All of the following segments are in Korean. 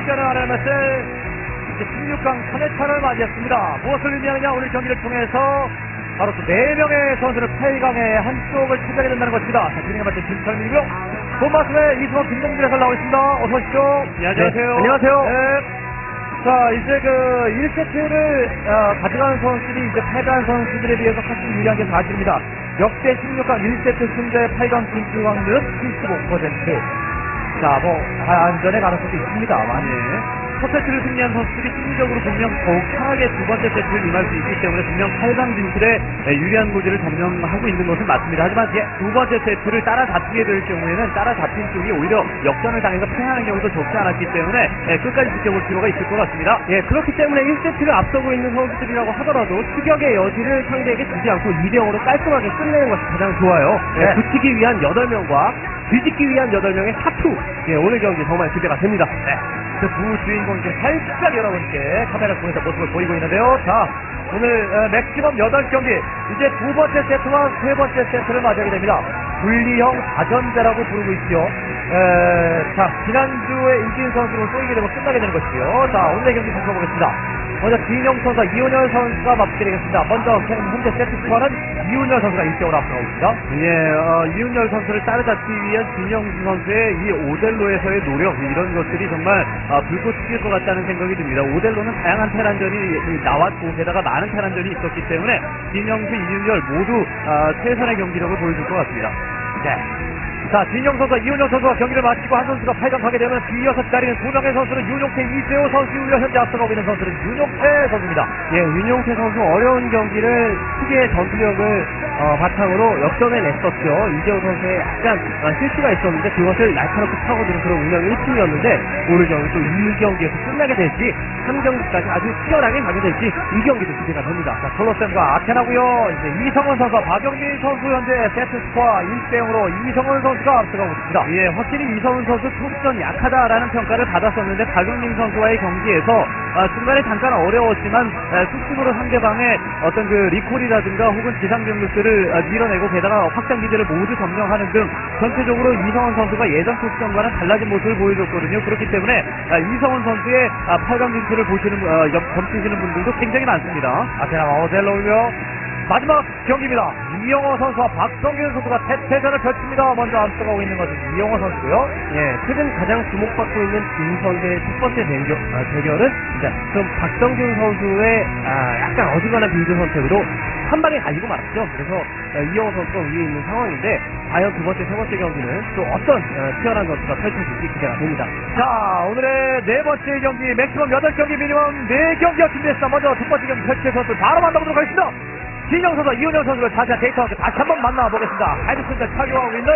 함께하는 RMS 이제 16강 3회차를 맞이했습니다. 무엇을 의미하느냐 오늘 경기를 통해서 바로 그 4명의 선수를 8강의 한쪽을 차지하게 된다는 것입니다. 자, 진행해 맡은 김철민이고요. 본 말씀에 이승원 김동준 해설 나와 있습니다. 어서 오십시오. 네, 안녕하세요. 안녕하세요. 네. 자, 이제 그 1세트를 가져가는 선수들이 이제 패배한 선수들에 비해서 훨씬 유리한 게 사실입니다. 역대 16강 1세트 승자의 8강 진출 확률은 75%. 자, 뭐, 안전의 가능성도 있습니다만. 예. 첫 세트를 승리한 선수들이 심리적으로 분명 더욱 편하게 두 번째 세트를 임할 수 있기 때문에 분명 8강 진출에 유리한 고지를 점령하고 있는 것은 맞습니다. 하지만 두 번째 세트를 따라잡히게 될 경우에는 따라잡힌 쪽이 오히려 역전을 당해서 패하는 경우도 적지 않았기 때문에 예, 끝까지 지켜볼 필요가 있을 것 같습니다. 예, 그렇기 때문에 1세트를 앞서고 있는 선수들이라고 하더라도 추격의 여지를 상대에게 주지 않고 2대0으로 깔끔하게 끝내는 것이 가장 좋아요. 예, 네. 붙이기 위한 8명과 뒤집기 위한 8명의 사투. 예, 오늘 경기 정말 기대가 됩니다. 네. 그 두 주인공 이제 살짝 여러분께 카메라 통해서 모습을 보이고 있는데요. 자, 오늘 어, 맥시멈 8경기, 이제 두 번째 세트와 세 번째 세트를 맞이하게 됩니다. 분리형 다전제라고 부르고 있죠. 에, 자, 지난주에 이진 선수로 쏘이게 되면 끝나게 되는 것이고요. 자, 오늘의 경기 살펴보겠습니다. 먼저 진영 선수와 이훈열 선수가 맞붙게 되겠습니다. 먼저 현재 세트 스코어는 이훈열 선수가 1대5로 앞서가고 있습니다. 예, 어, 이윤열 선수를 따라잡기 위한 진영수 선수의 이 오델로에서의 노력 이런 것들이 정말 아, 불꽃 튀길 것 같다는 생각이 듭니다. 오델로는 다양한 테란전이 나왔고 게다가 테란전이 있었기 때문에 진영수, 이윤열 모두 아, 최선의 경기력을 보여줄 것 같습니다. 네. 자, 진영 선수와 이훈영 선수가 경기를 마치고 한 선수가 8강 가게 되면 뒤이어서 기다리는 두 명의 선수는 윤용태, 이재호 선수 이후에 현재 앞서가고 있는 선수는 윤용태 선수입니다. 예, 윤용태 선수 어려운 경기를 특유의 전투력을 어, 바탕으로 역전해 냈었죠. 이재호 선수의 약간 어, 실수가 있었는데 그것을 날카롭게 파고드는 그런 운영 1팀이었는데 오늘 경기 또 2경기에서 끝나게 될지 3경기까지 아주 치열하게 가게 될지 이 경기도 기대가 됩니다. 자, 콜로셈과 아테나고요. 이제 이성원 선수와 박영민 선수 현재 세트 스코어 1대0으로 이성원 선수 가 앞서가고 있습니다. 예, 확실히 이성훈 선수 토스전 약하다라는 평가를 받았었는데 박용민 선수와의 경기에서 아, 중간에 잠깐 어려웠지만 아, 수습으로 상대방의 어떤 그 리콜이라든가 혹은 지상 병력들을 아, 밀어내고 게다가 확장 기지를 모두 점령하는 등 전체적으로 이성훈 선수가 예전 토스전과는 달라진 모습을 보여줬거든요. 그렇기 때문에 아, 이성훈 선수의 아, 8강 진출을 보시는 분, 어, 옆- 점치시는 분들도 굉장히 많습니다. 아테나가 어델로이며 마지막 경기입니다. 이영호 선수와 박성균 선수가 태태전을 펼칩니다. 먼저 앞서가고 있는 것은 이영호 선수고요. 예, 최근 가장 주목받고 있는 두 선수의 첫 번째 대결, 아, 대결은 이제 좀 박성균 선수의 아, 약간 어중간한 빌드 선택으로 한 방에 가지고 말았죠. 그래서 어, 이영호 선수가 위에 있는 상황인데 과연 두 번째, 세 번째 경기는 또 어떤 어, 치열한 전투가 펼쳐질지 기대가 됩니다. 자, 오늘의 네 번째 경기, 맥시멈 8경기, 미니멈 4경기가 준비했습니다. 먼저 첫 번째 경기 펼칠 선수 바로 만나보도록 하겠습니다. 진영 선수, 이훈영 선수를 자세한 데이터와 함께 다시 한번 만나보겠습니다. 하이드스가 착용하고 있는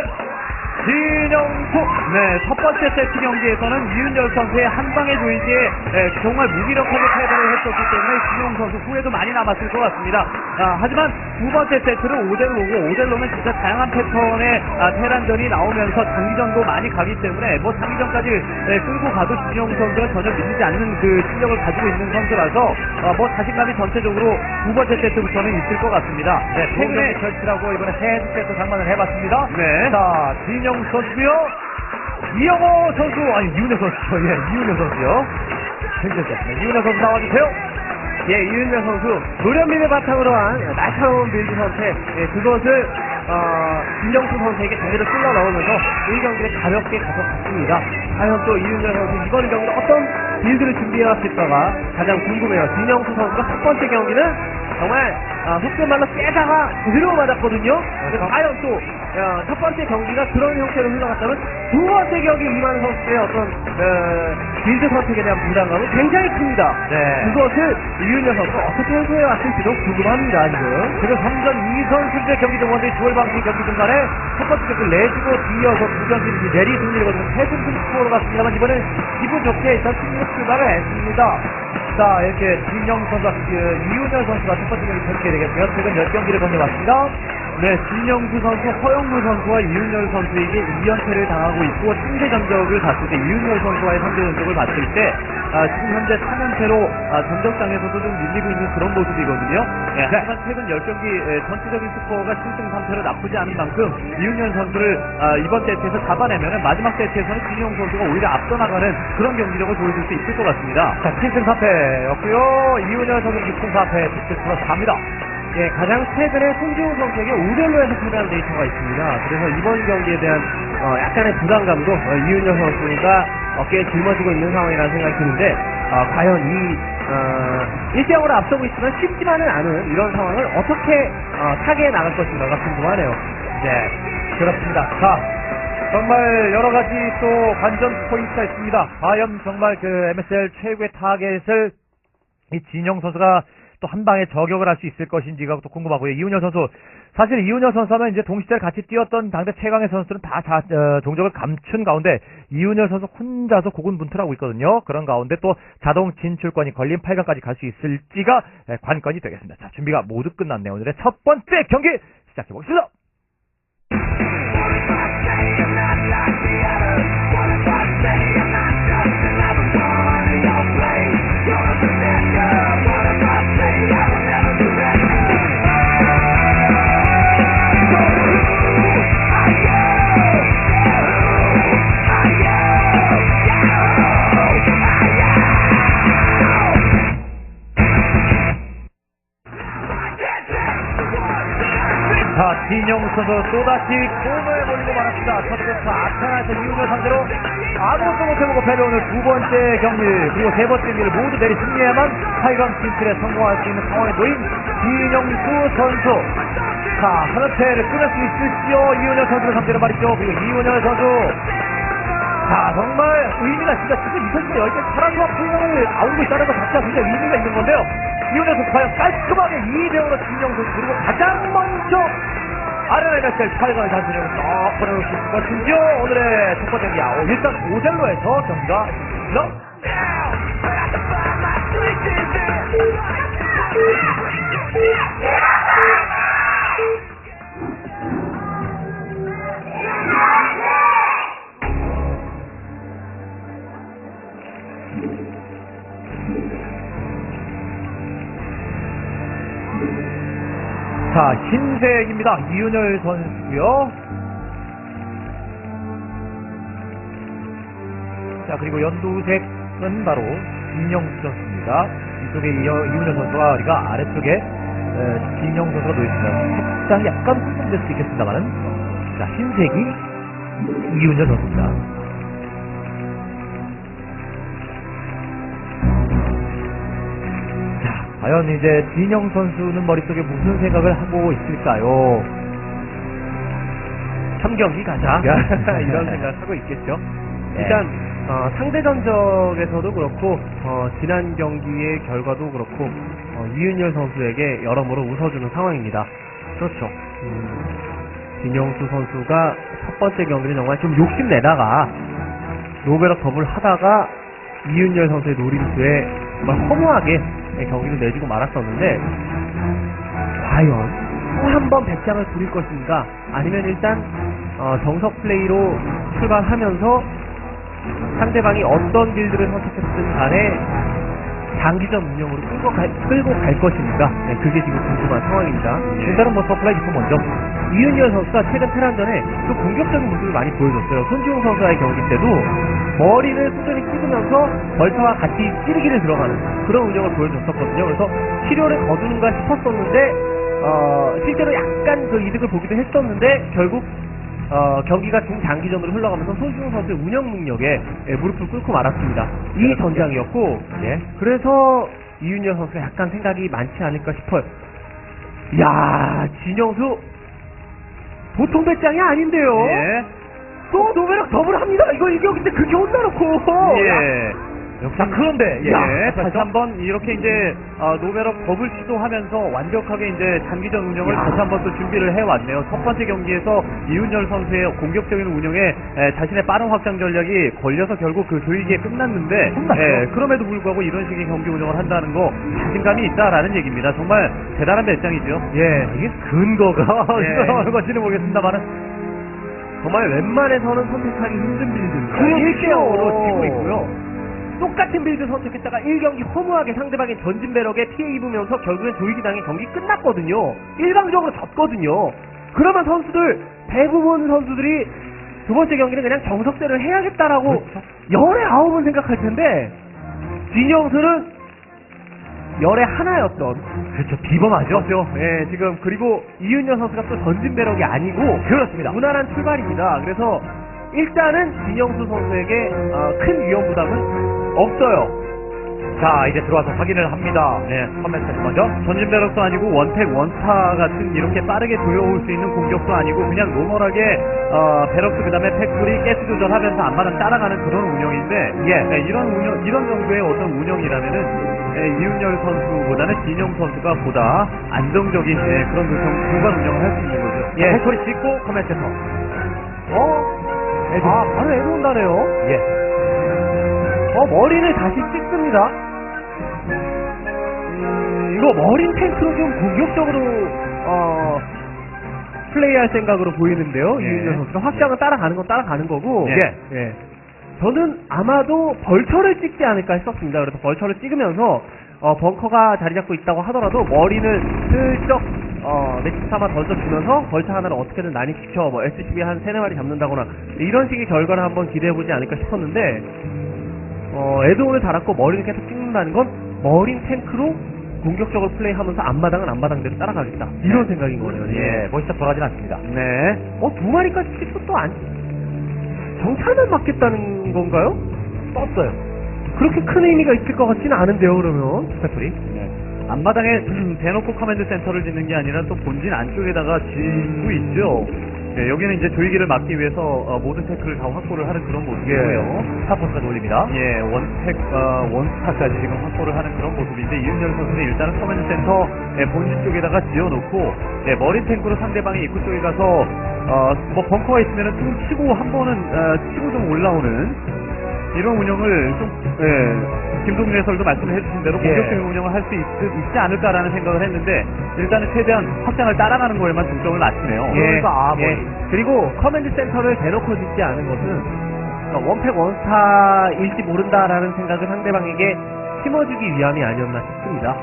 진영수. 네, 첫 번째 세트 경기에서는 이윤열 선수의 한 방의 조이기에 에, 정말 무기력하게 패배를 했었기 때문에 진영 선수 후회도 많이 남았을 것 같습니다. 아, 하지만 두 번째 세트는 오델로고 오델로는 진짜 다양한 패턴의 아, 테란전이 나오면서 장기전도 많이 가기 때문에 뭐 장기전까지 에, 끌고 가도 진영 선수가 전혀 밀리지 않는 그 실력을 가지고 있는 선수라서 아, 뭐 자신감이 전체적으로 두 번째 세트부터는 있을 것 같습니다. 네, 최근에 펼치라고 이번에 헤드세트 장만을 해봤습니다. 네. 자, 진영 선수고요. 이영호 선수, 아니, 이훈여 선수죠. 예, 이훈여 선수요. 괜찮습니다. 이훈여 선수 나와주세요. 예, 이윤열 선수 노련미를 바탕으로 한 날카로운 빌드 선택, 예, 그것을 어, 김정수 선수에게 제대로 찔러 넣으면서 이 경기를 가볍게 가져갔습니다. 과연 또 이윤열 선수 이번 경기는 어떤 빌드를 준비해왔을까가 가장 궁금해요. 김정수 선수가 첫 번째 경기는 정말 아, 속된 말로 깨다가 제대로 맞았거든요. 과연 또 어, 첫 번째 경기가 그런 형태로 흘러갔다면 두 번째 경기 이만 선수의 어떤 어, 빌드 선택에 대한 부담감은 굉장히 큽니다. 네. 그것을 이윤여 선수가 어떻게 해소해 왔을지도 궁금합니다, 지금. 지금 3전 2선 승제 경기 중 원대 9월 방식 경기 중간에 첫 번째 경기 내주고 뒤어서 두 경기 내리 승리를 거두는 세승승 스코어로 갔습니다만 이번엔 기분 좋게 일단 승리 출발을 했습니다. 자, 이렇게 진영 선수와 그 이훈열 선수가 첫 번째 경기 펼치게 되겠고요. 최근 10경기를 건네봤습니다. 네, 진영수 선수, 허영무 선수와 이윤열 선수에게 2연패를 당하고 있고 상대 전적을 봤을 때 이윤열 선수와의 상대 전적을 봤을 때 아, 지금 현재 3연패로 아, 전적상에서도 좀 밀리고 있는 그런 모습이거든요. 네, 하지만 최근 10경기 에, 전체적인 스코어가 7승 3패로 나쁘지 않은 만큼 이윤열 선수를 아, 이번 세트에서 잡아내면 마지막 세트에서는 진영 선수가 오히려 앞서 나가는 그런 경기력을 보여줄 수 있을 것 같습니다. 자, 7승 4패였고요. 이윤열 선수 6승 4패, 득점 플러스 4입니다. 예, 가장 최근에 손지훈 선수에게 5대1로에서 패배한 데이터가 있습니다. 그래서 이번 경기에 대한 어, 약간의 부담감도 어, 이윤열 선수가 어깨에 짊어지고 있는 상황이라는 생각이 드는데 어, 과연 이 어, 1대0으로 앞서고 있지만 쉽지만은 않은 이런 상황을 어떻게 어, 타개해 나갈 것인가가 궁금하네요. 네, 그렇습니다. 자, 정말 여러 가지 또 관전 포인트가 있습니다. 과연 정말 그 MSL 최고의 타겟을 이 진영 선수가 또 한 방에 저격을 할 수 있을 것인지가 또 궁금하고요. 이훈열 선수. 사실 이훈열 선수는 이제 동시대를 같이 뛰었던 당대 최강의 선수들은 다 자, 어, 종적을 감춘 가운데 이훈열 선수 혼자서 고군분투하고 있거든요. 그런 가운데 또 자동 진출권이 걸린 8강까지 갈 수 있을지가 에, 관건이 되겠습니다. 자, 준비가 모두 끝났네요. 오늘의 첫 번째 경기 시작해보겠습니다. 선수 또다시 공을 몰리고 말았습니다. 첫 세트 아타나에서 이훈열 상대로 아무것도 못해보고 패배오는 두 번째 경기 그리고 세 번째 경기를 모두 내리 승리해야만 8강 진출에 성공할 수 있는 상황에 놓인 진영수 선수. 자, 하나패를 끊을 수 있을지요? 이훈열 선수를 상대로 말이죠. 그리고 이훈열 선수. 자, 정말 의미가 진짜 지금 이 선수가 여기까지 사랑과 풍경을 아우고 있다는 것 자체가 굉장히 의미가 있는 건데요. 이훈열 선수 과연 깔끔하게 2대5로 진영 선수 그리고 가장 먼저 메셀 8강을 단순히 딱 보내놓을 수 있을 것인지요? 오늘의 첫 번째 경기 아, 일단 오델로에서 경기가 너 자, 흰색입니다. 이윤열 선수고요. 자, 그리고 연두색은 바로 진영수 선수입니다. 이쪽에 이윤열 선수가 우리가 아래쪽에 에, 진영 선수가 놓여있습니다. 색상이 약간 혼동될 수 있겠습니다만은 자, 흰색이 이윤열 선수입니다. 과연 이제 진영 선수는 머릿속에 무슨 생각을 하고 있을까요? 3경기 가자. 이런 생각을 하고 있겠죠. 네. 일단 어, 상대 전적에서도 그렇고 어, 지난 경기의 결과도 그렇고 어, 이윤열 선수에게 여러모로 웃어주는 상황입니다. 그렇죠. 음, 진영수 선수가 첫 번째 경기는 정말 좀 욕심내다가 노베럭 더블 하다가 이윤열 선수의 노림수에 정말 허무하게 경기를 내주고 말았었는데 과연 또 한번 배짱을 부릴 것인가? 아니면 일단 어, 정석 플레이로 출발하면서 상대방이 어떤 빌드를 선택했든 간에 장기전 운영으로 끌고 갈, 끌고 갈 것인가 네, 그게 지금 궁금한 상황입니다 일단은 뭐 서플라이 기품 먼저. 이윤열 선수가 최근 테란전에 또 공격적인 모습을 많이 보여줬어요. 손지웅 선수와의 경기 때도 머리를 꾸준히 찍으면서 벌처와 같이 찌르기를 들어가는 그런 운영을 보여줬었거든요. 그래서 치료를 거두는가 싶었었는데 어, 실제로 약간 그 이득을 보기도 했었는데 결국 어, 경기가 중장기전으로 흘러가면서 손지웅 선수의 운영 능력에 예, 무릎을 꿇고 말았습니다. 이 전장이었고 예. 그래서 이윤열 선수가 약간 생각이 많지 않을까 싶어요. 야 진영수 보통 배짱이 아닌데요. 예. 또 노베락 더블 합니다. 이거 이겨 근데 그렇게 혼나놓고 예. 자, 그런데, 예. 예, 다시 한번 이렇게 이제 어, 노베럭 더블 시도하면서 완벽하게 이제 단기전 운영을 다시 한번 또 준비를 해왔네요. 첫 번째 경기에서 이윤열 선수의 공격적인 운영에 에, 자신의 빠른 확장 전략이 걸려서 결국 그 조이기에 끝났는데. 예, 그럼에도 불구하고 이런 식의 경기 운영을 한다는 거 자신감이 있다라는 얘기입니다. 정말 대단한 배짱이죠. 예, 이게 근거가 예. 어디서 건지는 모르겠습니다만은 정말 웬만해서는 선택하기 힘든 빌드입니다. 그렇죠. 1대0으로 지고 있고요. 똑같은 빌드 선택했다가 1경기 허무하게 상대방의 전진 배럭에 피해 입으면서 결국엔 조이기당의 경기 끝났거든요. 일방적으로 졌거든요. 그러면 선수들 대부분 선수들이 두 번째 경기는 그냥 정석대로 해야겠다라고 그렇죠. 열에 아홉은 생각할 텐데 진영수는 열에 하나였던 그렇죠. 비범하죠. 그렇죠. 예, 지금 그리고 이윤여 선수가 또 전진 배럭이 아니고 그렇습니다. 무난한 출발입니다. 그래서 일단은 진영수 선수에게 어, 큰 위험 부담은 없어요. 자, 이제 들어와서 확인을 합니다. 네, 커맨드 먼저. 전진 배럭도 아니고 원팩 원스타 같은 이렇게 빠르게 돌려올 수 있는 공격도 아니고 그냥 노멀하게 어, 배럭스 그다음에 팩토리 가스 조절하면서 앞마당 따라가는 그런 운영인데 예. 네, 이런 운영 이런 정도의 어떤 운영이라면은 예, 이윤열 선수보다는 진영 선수가 보다 안정적인 예, 그런 그 경- 공간 운영을 할 수 있는 거죠. 예, 해코리 찍고 커맨드 센터. 어? 아, 바로 에드온다네요. 예. 어, 머리를 다시 찍습니다. 음, 이거 머린 탱크로 좀 공격적으로, 어, 플레이할 생각으로 보이는데요. 예. 이윤여 선수가 확장은 따라가는 건 따라가는 거고. 예. 예. 저는 아마도 벌처를 찍지 않을까 했었습니다. 그래서 벌처를 찍으면서 어, 벙커가 자리 잡고 있다고 하더라도 머리는 슬쩍 어, 매치 삼아 던져주면서 벌처 하나를 어떻게든 난입시켜 뭐 SCB 한 세네 마리 잡는다거나 이런 식의 결과를 한번 기대해보지 않을까 싶었는데 어, 에드온을 달았고 머리를 계속 찍는다는 건 머린 탱크로 공격적으로 플레이하면서 앞마당은 앞마당대로 따라가겠다 이런 생각인 거네요. 예, 멋있다 돌아가진 않습니다. 네. 어, 두 마리까지 찍고 또 안, 정찰만 맞겠다는 건가요? 떴어요. 그렇게 큰 의미가 있을 것 같지는 않은데요, 그러면. 스페토리. 네. 앞마당에 대놓고 커맨드 센터를 짓는 게 아니라 또 본진 안쪽에다가 짓고 있죠. 네, 여기는 이제 조이기를 막기 위해서 어, 모든 태클을 다 확보를 하는 그런 모습이고요. 예. 스타포스가 돌립니다. 예, 원택, 어, 원스타까지 지금 확보를 하는 그런 모습인데, 이윤열 선수는 일단은 커맨드 센터 예, 본진 쪽에다가 지어놓고, 예, 머린 탱크로 상대방의 입구 쪽에 가서, 어, 뭐 벙커가 있으면은 좀 치고 한 번은, 어, 치고 좀 올라오는, 이런 운영을 좀, 예, 김동준 해설도 말씀을 해주신 대로 예. 공격적인 운영을 할 수 있지 않을까라는 생각을 했는데, 일단은 최대한 확장을 따라가는 거에만 중점을 맞추네요. 예, 그러니까 아, 예. 머리. 그리고 커맨드 센터를 대놓고 짓지 않은 것은 그러니까 원팩 원스타일지 모른다라는 생각을 상대방에게 심어주기 위함이 아니었나 싶습니다.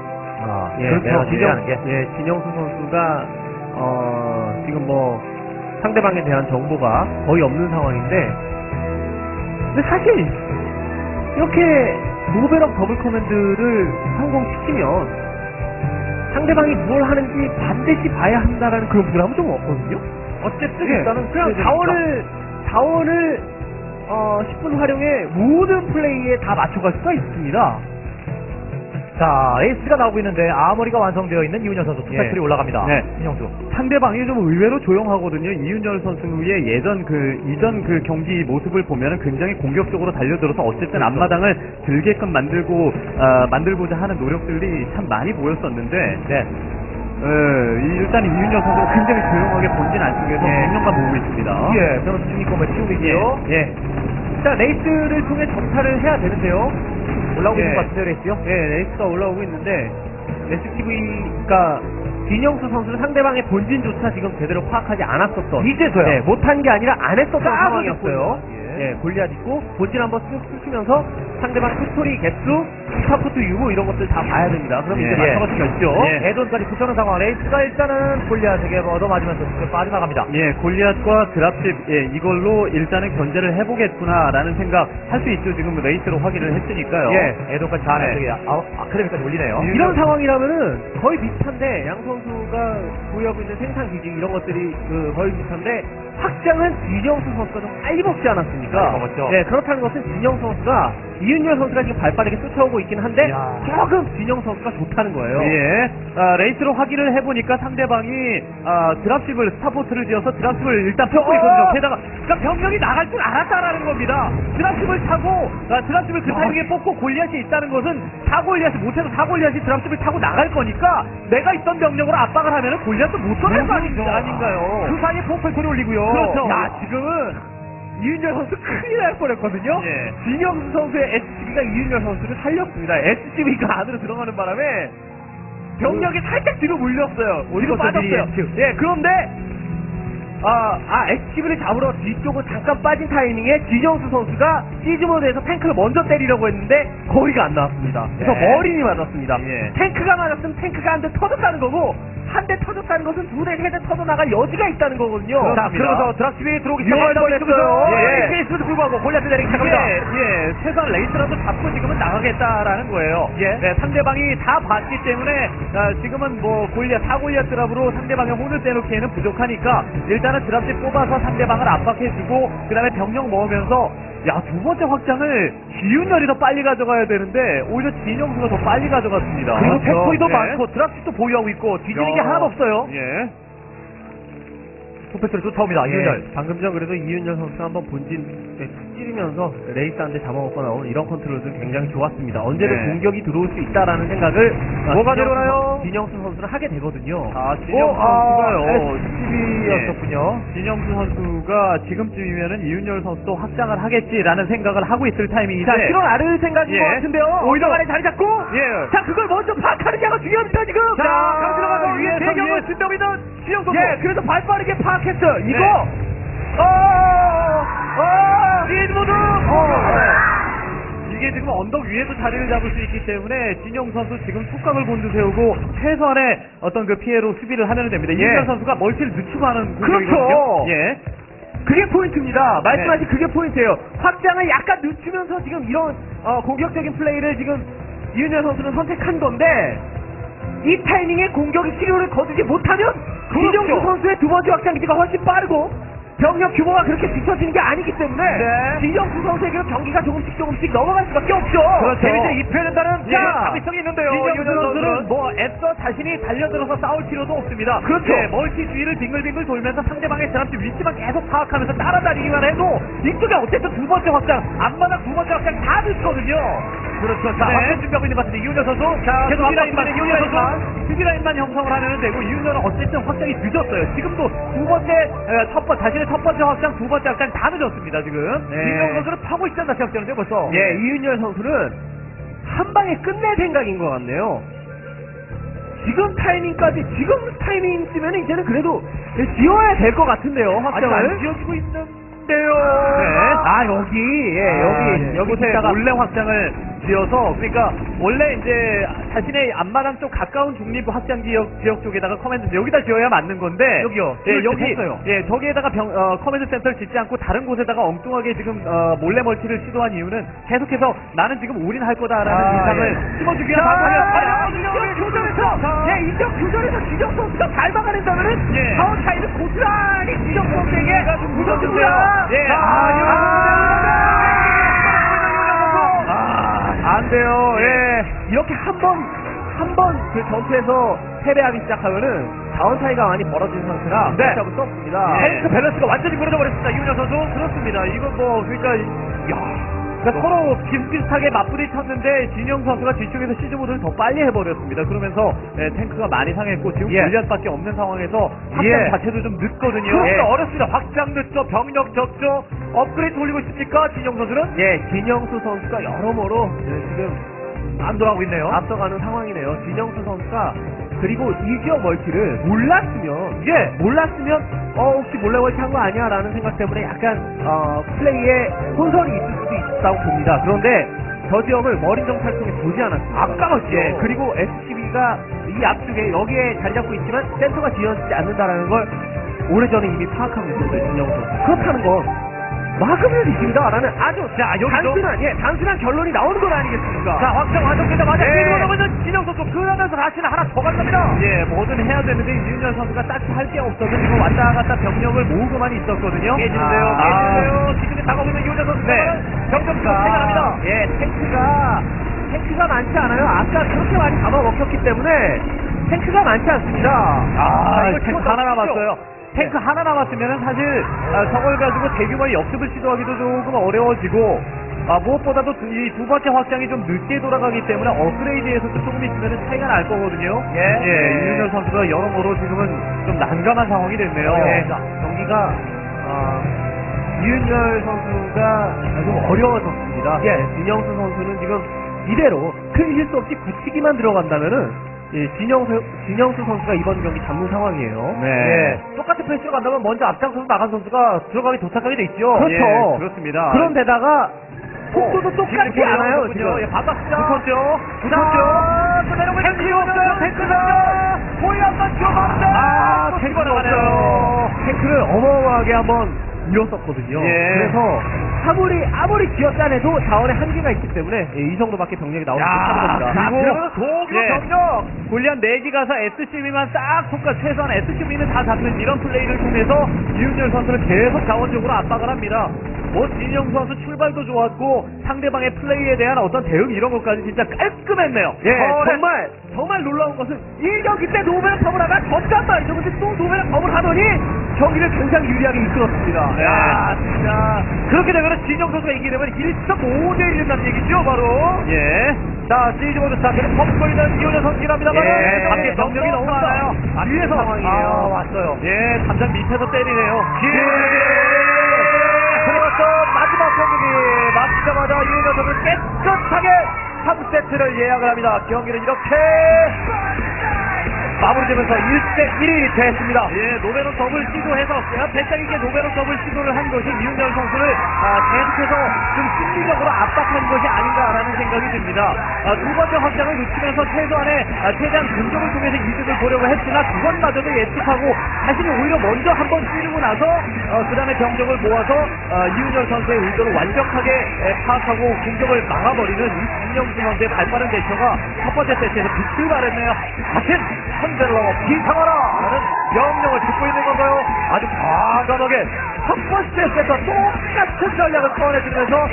아, 예, 그렇죠. 진영, 게. 예, 진영수 선수가 어, 지금 뭐 상대방에 대한 정보가 거의 없는 상황인데, 근데 사실 이렇게 노베럭 더블 커맨드를 성공시키면 상대방이 뭘 하는지 반드시 봐야 한다라는 그런 부담은 좀 없거든요. 어쨌든 예, 일단은 그냥 그래야 자원을 자원을 어, 10분 활용해 모든 플레이에 다 맞춰갈 수가 있습니다. 자, 에이스가 나오고 있는데 아머리가 완성되어 있는 이훈현 선수 스페토리 예. 올라갑니다. 네. 신영수. 상대방이 좀 의외로 조용하거든요. 이윤열 선수의 예전 그 이전 그 경기 모습을 보면은 굉장히 공격적으로 달려들어서 어쨌든 앞마당을 들게끔 만들고 아, 만들고자 하는 노력들이 참 많이 보였었는데 네. 어, 이- 일단 이윤열 선수가 굉장히 조용하게 본진 안쪽에서 예. 백년만 보고 있습니다. 예, 저는 중립검을 치우고 있고요. 예. 예. 자, 레이스를 통해 정찰을 해야 되는데요. 올라오고 예. 있는 것 같은데요, 레이스요? 예, 레이스가 올라오고 있는데 STV가 진영수 선수는 상대방의 본진조차 지금 제대로 파악하지 않았었던 이제서야. 네, 못한 게 아니라 안 했었던 상황이었어요. 듣고 예, 골리앗 있고 본진 한번 쓱 훑으면서 상대방 스토리 개수, 스타포트 유무 이런 것들 다 봐야 됩니다. 그럼 예. 이제 맞춰가 지겠죠. 예. 에돈까지 붙여놓은 상황. 레이스가 일단은 골리앗에게 얻어맞으면서 빠져나갑니다. 예, 골리앗과 드랍십, 예, 이걸로 일단은 견제를 해보겠구나라는 생각 할 수 있죠. 지금 레이스로 확인을 했으니까요. 예, 에돈까지 잘 네. 네. 아, 아카데미까지 올리네요. 예. 이런 상황이라면은 거의 비슷한데 양 선수가 보유하고 있는 생산 기지 이런 것들이 그 거의 비슷한데 확장은 이정수 선수가 좀 빨리 먹지 않았습니까? 아닙니까? 먹었죠. 네, 그렇다는 것은 진영 선수가 이윤열 선수가 지금 발빠르게 쫓아오고 있긴 한데 야. 조금 진영 선수가 좋다는 거예요. 예, 아, 레이스로 확인을 해보니까 상대방이 아, 드랍십을 스타포트를 지어서 드랍십을 일단 펴고 어! 있거든요. 게다가 그러니까 병력이 나갈 줄 알았다라는 겁니다. 드랍십을 타고 아, 드랍십을 그 타이밍에 뽑고 골리앗이 있다는 것은 사골리앗이 못해도 사골리앗이 드랍십을 타고 나갈 거니까 내가 있던 병력으로 압박을 하면 골리앗도 못 떠날 거 아닌- 아닌가요? 그 사이에 포펄톤이 올리고요. 그렇죠. 야, 지금은 이윤열 선수 큰일 날 뻔했거든요. 예. 진영수 선수의 SCB가 이윤열 선수를 살렸습니다. SCB가 안으로 들어가는 바람에 병력이 살짝 뒤로 물렸어요. 뒤로 빠졌어요. 예, 그런데 아, 아, SCB를 잡으러 뒤쪽으로 잠깐 빠진 타이밍에 진영수 선수가 시즈모드에서 탱크를 먼저 때리려고 했는데 거리가 안 나왔습니다. 그래서 네. 머리니 맞았습니다. 예. 탱크가 맞았으면 탱크가 한 대 터졌다는 거고 한 대 터졌다는 것은 두 대, 세 대 터져나갈 여지가 있다는 거거든요. 자, 그러면서 드랍십이 들어오기 위험할 시작하고 뻔했어요. 예. 예. 불구하고 골리앗을 내리기 예, 시작합니다. 예, 최소한 레이스라도 잡고 지금은 나가겠다라는 거예요. 예. 네, 상대방이 다 봤기 때문에 아, 지금은 뭐 골리앗, 사골리앗 드랍으로 상대방의 혼을 빼놓기에는 부족하니까 일단은 드랍십 뽑아서 상대방을 압박해주고 그 다음에 병력 모으면서 야, 두 번째 확장을 기윤열이 더 빨리 가져가야 되는데 오히려 진영수가 더 빨리 가져갔습니다. 그리고 그렇죠. 태포이도 네. 많고 드랍십도 보유하고 있고 뒤지는 게 야. 하나도 없어요. 예. 포패스를 쫓아옵니다. 예, 이윤열. 방금 전 그래도 이윤열 선수가 한번 본진 네, 툭 찌르면서 레이스한테 잡아먹고 나온 이런 컨트롤도 굉장히 좋았습니다. 언제든 네. 공격이 들어올 수 있다라는 생각을 아, 뭐가 진영수- 내려나요? 진영수 선수는 하게 되거든요. 아, 오, 진영수 아, 선수가요. SCB였었군요. 진영수 선수가 지금쯤이면은 이윤열 선수도 확장을 하겠지라는 생각을 하고 있을 타이밍인데 자, 실어 나를 생각인 예. 것 같은데요. 오히려- 안에 자리 잡고. 예. 자, 그걸 먼저 파악하느냐가 중요합니다, 지금. 자, 강 들어가서 위에 대경을 위에 진다고 있는 진영 선수. 예, 그래서 발 빠르게 파악했어요. 이거. 네. 어, 어, 리드모드. 이게 지금 언덕 위에도 자리를 잡을 수 있기 때문에 진영 선수 지금 촉각을 곤두 세우고 최선의 어떤 그 피해로 수비를 하면 됩니다. 이윤열 선수가 멀티를 늦추고 하는 공격이거든요. 예. 그렇죠. 예. 그게 포인트입니다. 말씀하신 네. 그게 포인트예요. 확장을 약간 늦추면서 지금 이런 어, 공격적인 플레이를 지금 이윤열 선수는 선택한 건데 이 타이밍에 공격의 치료를 거두지 못하면 그렇죠. 이정수 선수의 두 번째 확장 기지가 훨씬 빠르고 병력 규모가 그렇게 뒤처지는 게 아니기 때문에 네. 진정수 선수에게는 경기가 조금씩 조금씩 넘어갈 수밖에 없죠. 그렇죠. 재미를 입혀야 된다는 예. 가능성이 있는데요. 이윤열 선수는. 뭐 애써 자신이 달려들어서 싸울 필요도 없습니다. 그렇죠. 예, 멀티 주위를 빙글빙글 돌면서 상대방의 드랍십 위치만 계속 파악하면서 따라다니기만 해도 이쪽에 어쨌든 두 번째 확장, 앞마당 두 번째 확장 다 늦거든요. 그렇죠. 자, 네. 확장 준비하고 있는 것 같은데 이윤열 선수. 자, 계속 수비 라인만, 이윤열 라인만, 선수. 수비 라인만 형성을 하면 되고, 이윤열은 어쨌든 확장이 늦었어요. 지금도 두 번째, 에, 첫 번, 자신의 첫 번째 확장, 두 번째 확장 다 늦었습니다, 지금. 네. 이윤열 선수는 파고 있지 않나 생각되는데, 벌써. 예, 이윤열 선수는 한 방에 끝낼 생각인 것 같네요. 지금 타이밍까지, 지금 타이밍쯤에는 이제는 그래도 지어야 될 것 같은데요, 아직 확장을. 안 지어지고 있는 데요. 네. 아, 여기, 예, 아, 여기, 예. 여기 이곳에 있다가 몰래 확장을 지어서 그러니까 원래 이제 자신의 앞마당 쪽 가까운 중립 확장 지역 지역 쪽에다가 커맨드 센터, 여기다 지어야 맞는 건데 여기요. 예 여기 했어요. 예 저기에다가 병, 어, 커맨드 센터를 짓지 않고 다른 곳에다가 엉뚱하게 지금 어, 몰래 멀티를 시도한 이유는 계속해서 나는 지금 올인할 거다라는 아, 인상을 예. 심어주기 자, 위한. 아, 예, 이적 교전에서 지정 선수가 잘 막아낸다면은, 예. 파워 차이는 고스란히 지정 선수에게 묻어주고요. 예. 자, 아, 아, 안 돼요. 예. 이렇게 한 번, 한 번 그 전투에서 패배하기 시작하면은, 자원 차이가 많이 벌어진 상태라, 네. 잡을 수 없습니다. 예. 탱크 밸런스가 완전히 무너져 버렸습니다. 이윤열 선수. 그렇습니다. 이거 뭐 그러니까 야. 그러니까 서로 비슷비슷하게 맞부딪혔는데 진영 선수가 뒤쪽에서 시즈모드를 더 빨리 해버렸습니다. 그러면서 예, 탱크가 많이 상했고 지금 예. 골리앗밖에 없는 상황에서 확장 예. 자체도 좀 늦거든요. 그렇죠. 예. 어렵습니다. 확장 늦죠. 병력 적죠. 업그레이드 돌리고 있습니까? 진영 선수는? 예, 진영수 선수가 여러모로 예, 지금 안돌하고 있네요. 앞서가는 상황이네요. 진영수 선수가 그리고 이지역 멀티를 몰랐으면 예. 몰랐으면 어 혹시 몰래 멀티 한 거 아니야 라는 생각 때문에 약간 어 플레이에 혼선이 있을 수도 있다고 봅니다. 그런데 저 지역을 머리 정찰 통해 보지 않았습니다. 아까웠죠. 예, 그리고 SCB가 이 앞쪽에 여기에 자리 잡고 있지만 센터가 지어지지 않는다라는 걸 오래전에 이미 파악하고 있었어요. 진영수 선수. 그렇다는 건 막으면 이긴다라는 아주 자, 단순한 예 단순한 결론이 나오는 건 아니겠습니까? 자, 확정 완성되자마자 네. 뒤로 넘어는 진영 선수 그러면서 다시는 하나 더 간답니다. 예, 뭐든 해야 되는데 이윤열 선수가 딱히 할 게 없어서 지금 왔다 갔다 병력을 모으고만 있었거든요. 깨지는데요, 아, 깨지는데요. 지금이 다가오고 있는 이호재 선수. 네. 점점 더 생각합니다. 예, 탱크가 탱크가 많지 않아요. 아까 그렇게 많이 잡아먹혔기 때문에 탱크가 많지 않습니다. 아, 이거 탱크 하나. 남았어요. 탱크 하나 남았으면 사실 아, 저걸 가지고 대규모의 역습을 시도하기도 조금 어려워지고 아, 무엇보다도 이 두 번째 확장이 좀 늦게 돌아가기 때문에 업그레이드에서도 조금 있으면 차이가 날 거거든요. 예. 예, 이윤열 선수가 여러모로 지금은 좀 난감한 상황이 됐네요. 예. 자, 경기가 어, 이윤열 선수가 좀 어려워졌습니다. 예. 네, 진영수 선수는 지금 이대로 큰 실수 없이 굳히기만 들어간다면은 예, 진영수, 진영수 선수가 이번 경기 잡는 상황이에요. 네. 예. 똑같은 패스로 간다면 먼저 앞장서서 나간 선수가 들어가기 도착하게 돼 있죠. 그렇죠. 예, 그렇습니다. 그런데다가 속도도 지금 똑같지 않아요. 지금. 예. 붙었죠. 붙었죠. 또 내려오고 있는 이호재 탱크가 거의 한번 뛰어봤는데 아, 또 탱크가. 없어요. 탱크를 어마어마하게 한번 밀었었거든요. 예. 그래서 아무리 아무리 기어짜내도 자원에 한계가 있기 때문에 예, 이 정도밖에 병력이 나오지 못하는 야, 겁니다. 그리고 독일 예. 병력. 골리안 4기 가서 SCB만 딱 속가 최소한 SCB는 다 잡는 이런 플레이를 통해서 이윤열 선수를 계속 자원적으로 압박을 합니다. 뭐 진영 선수 출발도 좋았고 상대방의 플레이에 대한 어떤 대응 이런 것까지 진짜 깔끔했네요. 예, 어, 네. 정말 정말 놀라운 것은 1경기 때 컵을 하다 졌단 말이죠. 근데 또 노베르 컵을 하더니 경기를 굉장히 유리하게 이끌었습니다. 네. 야, 진짜. 그렇게 되면 진영 선수가 이기게 되면 1.5대 1이 된다는 얘기죠, 바로. 예. 자, 시리즈 모드 스타트는 덮고 있는 이호재 선수랍니다만. 예, 밖에 병력이 너무 많아요. 위에서. 상황이에요. 아, 왔어요. 예, 담장 밑에서 때리네요. 그리 경기 마치자마자 이은여 선수 깨끗하게 3세트를 예약을 합니다. 경기는 이렇게 마무리되면서 1대 1이 됐습니다. 예, 노베로 더블 시도해서 배짱 있게 노베로 더블 시도를 한 것이 이윤열 선수를 아, 계속해서 좀 심리적으로 압박한 것이 아닌가라는 생각이 듭니다. 아, 두 번째 확장을 놓치면서 최소한의 아, 최대한 근접을 통해서 이득을 보려고 했으나 그것마저도 예측하고 자신이 오히려 먼저 한 번 찌르고 나서 어, 그 다음에 병력을 모아서 어, 이윤열 선수의 의도를 완벽하게 에, 파악하고 공격을 막아버리는 이 진영수 선수의 발빠른 대처가 첫 번째 세트에서 빛을 발했네요. 같은 선제로 비상하라 라는 명령을 듣고 있는 건가요? 아주 과감하게 첫 번째 세트와 똑같은 전략을 꺼내주면서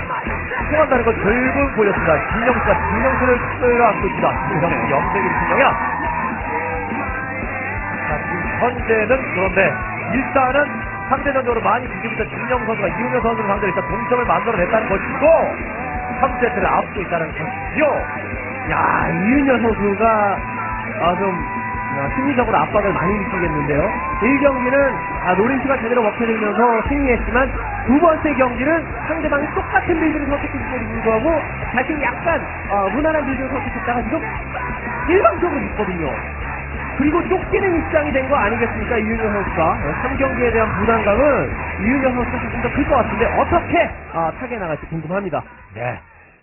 통한다는 걸 결국 보였습니다. 진영수가 진영수를 끌어안고 있습니다. 진영수 영대기 진영이야. 자, 지금 현재는 그런데 일단은 상대전적으로 많이 뒤지고 있던 진영 선수가 이훈현 선수를 상대로 일단 동점을 만들어냈다는 것이고 3세트를 앞두고 있다는 것이죠. 야, 이윤여 선수가 아, 좀 아, 심리적으로 압박을 많이 느끼겠는데요. 1경기는 아, 노린수가 제대로 먹혀들면서 승리했지만 두 번째 경기는 상대방이 똑같은 빌드를 선택했음에도 불구하고 자신이 약간 어, 무난한 빌드를 선택했다가 지금 일방적으로 있거든요. 그리고 쫓기는 입장이 된 거 아니겠습니까? 이윤여 선수가 3경기에 대한 부담감은 이윤여 선수가 조금 더 클 것 같은데 어떻게 아, 타게 나갈지 궁금합니다. 네.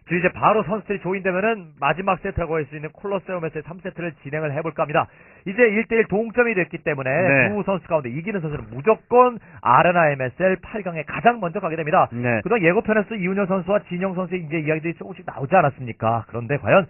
지금 이제 바로 선수들이 조인되면은 마지막 세트라고 할 수 있는 콜로세움에서의 3세트를 진행을 해볼까 합니다. 이제 1대1 동점이 됐기 때문에 네. 두 선수 가운데 이기는 선수는 무조건 아레나 MSL 8강에 가장 먼저 가게 됩니다. 네. 그동안 예고편에서 이훈현 선수와 진영 선수의 이제 이야기들이 조금씩 나오지 않았습니까? 그런데 과연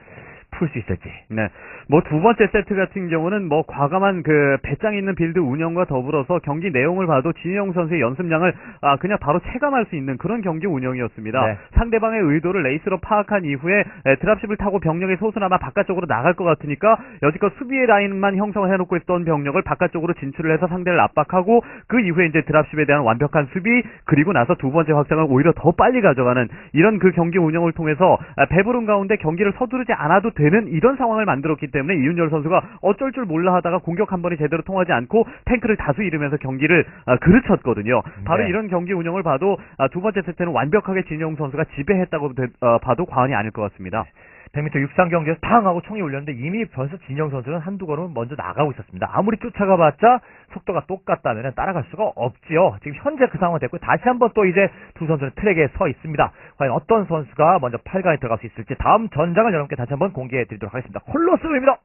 풀 수 있을지. 네. 뭐 두 번째 세트 같은 경우는 뭐 과감한 그 배짱 있는 빌드 운영과 더불어서 경기 내용을 봐도 진영 선수의 연습량을 아 그냥 바로 체감할 수 있는 그런 경기 운영이었습니다. 네. 상대방의 의도를 레이스로 파악한 이후에 에, 드랍십을 타고 병력의 소수나마 바깥쪽으로 나갈 것 같으니까 여지껏 수비의 라인만 형성을 해놓고 있던 병력을 바깥쪽으로 진출을 해서 상대를 압박하고 그 이후에 이제 드랍십에 대한 완벽한 수비 그리고 나서 두 번째 확장을 오히려 더 빨리 가져가는 이런 그 경기 운영을 통해서 아, 배부른 가운데 경기를 서두르지 않아도 되는 이런 상황을 만들었기 때문에 이윤열 선수가 어쩔 줄 몰라 하다가 공격 한 번이 제대로 통하지 않고 탱크를 다수 잃으면서 경기를 아, 그르쳤거든요. 바로 네. 이런 경기 운영을 봐도 아, 두 번째 세트는 완벽하게 진영 선수가 지배했다고 되- 어, 봐도 과언이 아닐 것 같습니다. 100m 육상 경기에서 탕 하고 총이 울렸는데 이미 벌써 진영 선수는 한두 걸음 먼저 나가고 있었습니다. 아무리 쫓아가봤자 속도가 똑같다면 따라갈 수가 없지요. 지금 현재 그 상황 됐고 다시 한번 또 이제 두 선수는 트랙에 서 있습니다. 과연 어떤 선수가 먼저 8강에 들어갈 수 있을지 다음 전장을 여러분께 다시 한번 공개해 드리도록 하겠습니다. 콜로스입니다.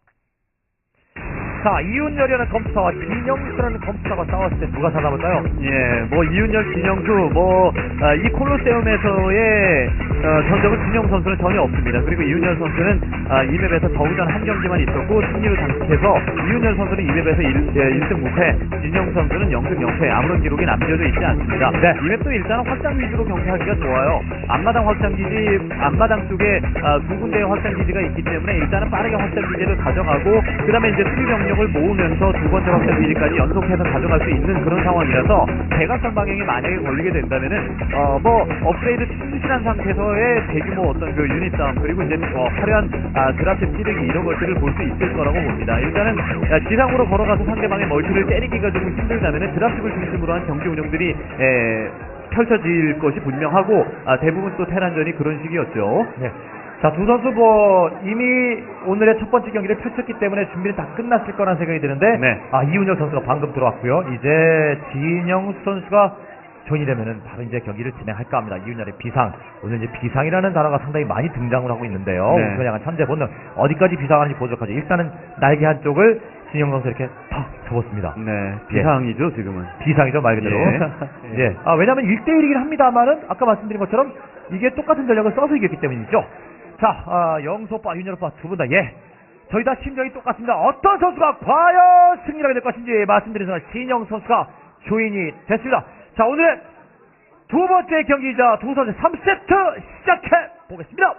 자, 이윤열이라는 컴퓨터와 진영수라는 컴퓨터가 싸웠을 때 누가 살아남을까요? 예, 뭐 이윤열, 진영수, 뭐 이 콜로세움에서의 어, 전적은 진영 선수는 전혀 없습니다. 그리고 이윤열 선수는 아, 이 맵에서 저우전 한 경기만 있었고 승리를 장식해서 이윤열 선수는 이 맵에서 1, 등 무패, 진영 선수는 0등 0패 아무런 기록이 남겨져 있지 않습니다. 네. 이 맵도 일단은 확장 위주로 경기하기가 좋아요. 앞마당 확장 기지, 앞마당 쪽에 아, 두 군데의 확장 기지가 있기 때문에 일단은 빠르게 확장 기지를 가져가고 그 다음에 이제 수비 병력을 모으면서 두 번째 확장 기지까지 연속해서 가져갈 수 있는 그런 상황이라서 대각선 방향이 만약에 걸리게 된다면은 어 뭐 업그레이드 충실한 상태에서 의 대규모 어떤 그 유닛 싸움 그리고 이제 어, 화려한 아, 드랍십 찌르기 이런 것들을 볼 수 있을 거라고 봅니다. 일단은 아, 지상으로 걸어가서 상대방의 멀티를 때리기가 좀 힘들다면은 드랍십을 중심으로 한 경기 운영들이 에, 펼쳐질 것이 분명하고 아, 대부분 또 테란전이 그런 식이었죠. 네. 자, 두 선수 뭐 이미 오늘의 첫 번째 경기를 펼쳤기 때문에 준비는 다 끝났을 거란 생각이 드는데 네. 아, 이윤열 선수가 방금 들어왔고요. 이제 진영수 선수가 존이 되면은 바로 이제 경기를 진행할까 합니다. 이윤열의 비상. 오늘 이제 비상이라는 단어가 상당히 많이 등장을 하고 있는데요. 네. 우선 약간 천재 본능. 어디까지 비상하는지 보도록 하죠. 일단은 날개 한쪽을 진영 선수 이렇게 탁 접었습니다. 네, 비상이죠 지금은. 비상이죠 말 그대로. 예. 예. 아 왜냐하면 1대1이긴 합니다만은 아까 말씀드린 것처럼 이게 똑같은 전략을 써서 이겼기 때문이죠. 자, 아, 영수 오빠, 윤열 오빠 두 분 다 예. 저희 다 심정이 똑같습니다. 어떤 선수가 과연 승리를 하게 될 것인지 말씀드린 순간 신영 선수가 조인이 됐습니다. 자, 오늘의 두 번째 경기이자 두 선수 3세트 시작해 보겠습니다.